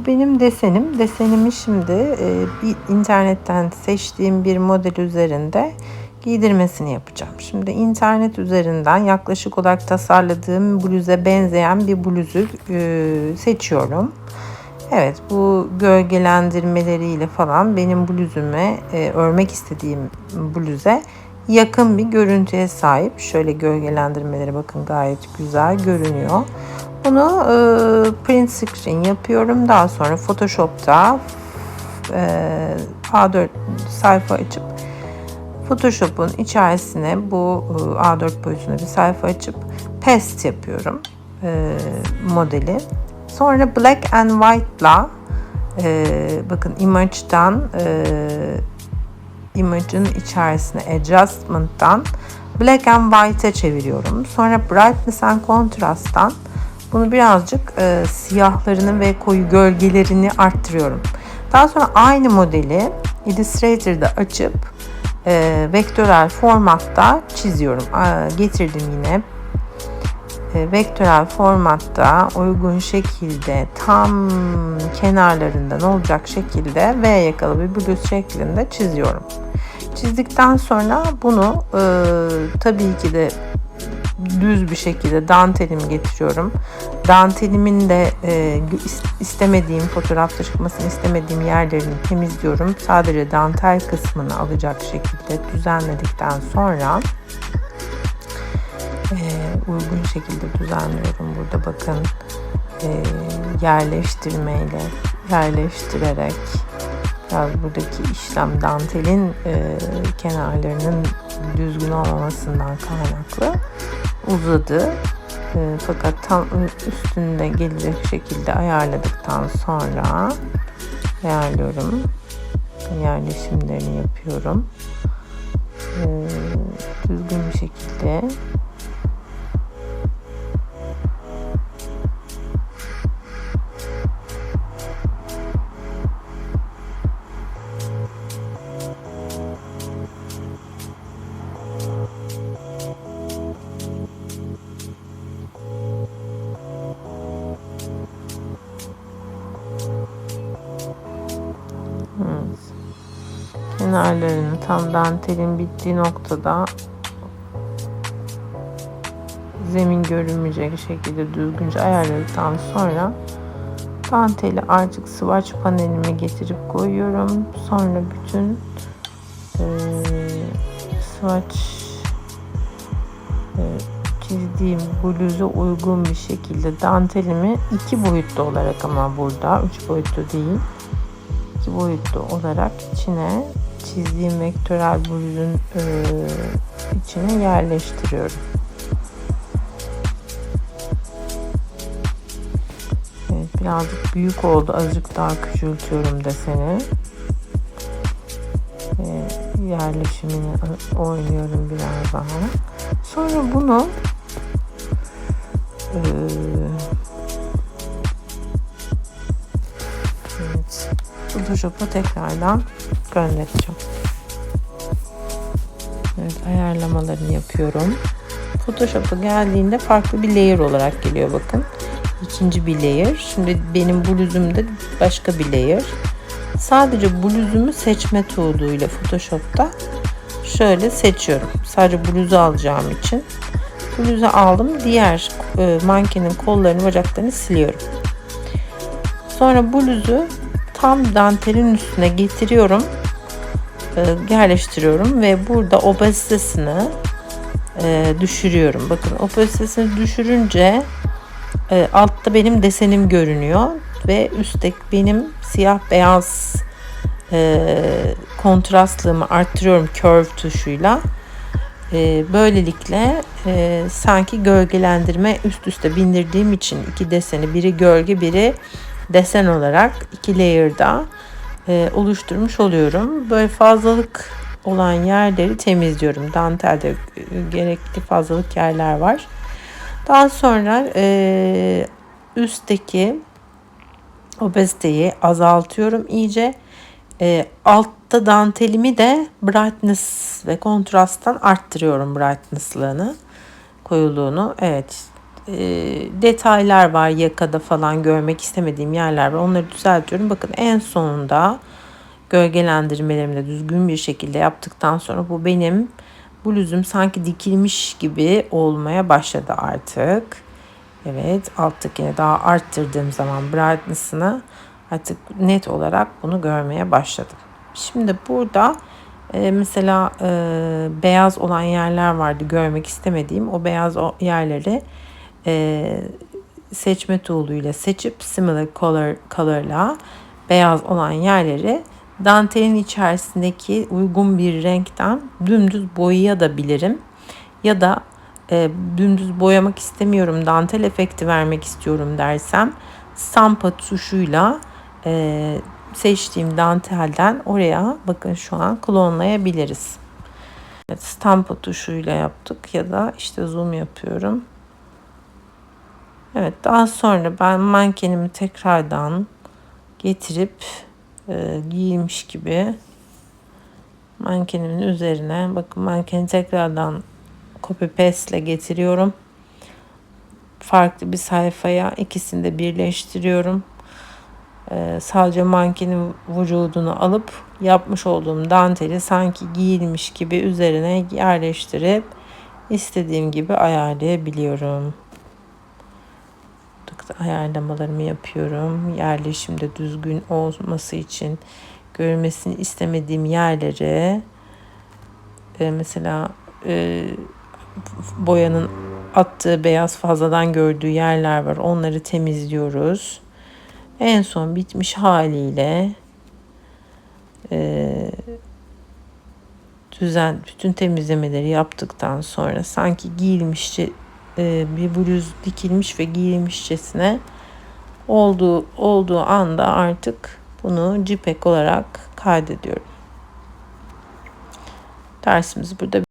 Bu benim desenim. Desenimi şimdi e, bir internetten seçtiğim bir model üzerinde giydirmesini yapacağım. Şimdi internet üzerinden yaklaşık olarak tasarladığım bluze benzeyen bir bluzu e, seçiyorum. Evet bu gölgelendirmeleriyle falan benim bluzüme e, örmek istediğim bluze yakın bir görüntüye sahip. Şöyle gölgelendirmeleri bakın gayet güzel görünüyor. Bunu e, print screen yapıyorum. Daha sonra Photoshop'ta e, A4 sayfa açıp Photoshop'un içerisine bu e, A4 boyutunda bir sayfa açıp paste yapıyorum e, modeli. Sonra black and white'la e, bakın image'dan e, image'ın içerisine adjustment'tan black and white'e çeviriyorum. Sonra brightness and contrast'tan bunu birazcık e, siyahlarını ve koyu gölgelerini arttırıyorum. Daha sonra aynı modeli Illustrator'da açıp e, vektörel formatta çiziyorum. E, getirdim yine e, vektörel formatta uygun şekilde tam kenarlarından olacak şekilde V yakalı bir bluz şeklinde çiziyorum. Çizdikten sonra bunu e, tabii ki de düz bir şekilde dantelimi getiriyorum. Dantelimin de e, istemediğim fotoğrafta çıkmasını istemediğim yerlerini temizliyorum. Sadece dantel kısmını alacak şekilde düzenledikten sonra e, uygun şekilde düzenliyorum. Burada bakın e, yerleştirmeyle yerleştirerek biraz buradaki işlem dantelin e, kenarlarının düzgün olmamasından kaynaklı uzadı. E, fakat tam üstünde gelecek şekilde ayarladıktan sonra ayarlıyorum. Yerleşimlerini yapıyorum. E, düzgün bir şekilde kenarlarını tam dantelin bittiği noktada zemin görünmeyecek şekilde düzgünce ayarladıktan sonra danteli artık swatch panelime getirip koyuyorum. Sonra bütün e, swatch e, çizdiğim bluza uygun bir şekilde dantelimi iki boyutlu olarak ama burada üç boyutlu değil iki boyutlu olarak içine çizdiğim vektörel bluzun e, içine yerleştiriyorum. Evet, birazcık büyük oldu. Azıcık daha küçültüyorum deseni. E, yerleşimini oynuyorum biraz daha. Sonra bunu e, evet, Photoshop'a tekrardan göndereceğim. Evet ayarlamalarını yapıyorum. Photoshop'a geldiğinde farklı bir layer olarak geliyor bakın. İkinci bir layer. Şimdi benim bluzumda başka bir layer. Sadece bluzumu seçme tool'uyla Photoshop'ta şöyle seçiyorum. Sadece bluzu alacağım için. Bluzu aldım. Diğer e, mankenin kollarını, bacaklarını siliyorum. Sonra bluzu tam dantelin üstüne getiriyorum e, yerleştiriyorum ve burada opasitesini e, düşürüyorum. Bakın opasitesini düşürünce e, altta benim desenim görünüyor ve üstte benim siyah beyaz kontrastlığımı arttırıyorum curve tuşuyla. Böylelikle sanki gölgelendirme üst üste bindirdiğim için iki deseni biri gölge biri desen olarak iki layer'da e, oluşturmuş oluyorum. Böyle fazlalık olan yerleri temizliyorum. Dantelde e, gerekli fazlalık yerler var. Daha sonra e, üstteki obeziteyi azaltıyorum iyice. E, altta dantelimi de brightness ve kontrasttan arttırıyorum brightness'lığını, koyuluğunu. Evet e, detaylar var yakada falan görmek istemediğim yerler var. Onları düzeltiyorum. Bakın en sonunda gölgelendirmelerimi de düzgün bir şekilde yaptıktan sonra bu benim bluzum sanki dikilmiş gibi olmaya başladı artık. Evet alttakini daha arttırdığım zaman brightness'ını artık net olarak bunu görmeye başladım. Şimdi burada e, mesela e, beyaz olan yerler vardı görmek istemediğim o beyaz yerleri e, seçme tool'uyla seçip similar color color'la beyaz olan yerleri dantelin içerisindeki uygun bir renkten dümdüz boyayabilirim. Ya da e, dümdüz boyamak istemiyorum, dantel efekti vermek istiyorum dersem stampa tuşuyla e, seçtiğim dantelden oraya bakın şu an klonlayabiliriz. Evet, stampa tuşuyla yaptık ya da işte zoom yapıyorum. Evet daha sonra ben mankenimi tekrardan getirip e, giymiş gibi mankenimin üzerine bakın mankeni tekrardan copy paste ile getiriyorum. Farklı bir sayfaya ikisini de birleştiriyorum. Ee, sadece mankenin vücudunu alıp yapmış olduğum danteli sanki giyilmiş gibi üzerine yerleştirip istediğim gibi ayarlayabiliyorum. Ayarlamalarımı yapıyorum. Yerleşimde düzgün olması için görmesini istemediğim yerlere e, mesela e, boyanın attığı beyaz fazladan gördüğü yerler var. Onları temizliyoruz. En son bitmiş haliyle e, düzen bütün temizlemeleri yaptıktan sonra sanki giyilmişçe e, bir bluz dikilmiş ve giyilmişçesine olduğu olduğu anda artık bunu JPEG olarak kaydediyorum. Dersimizi burada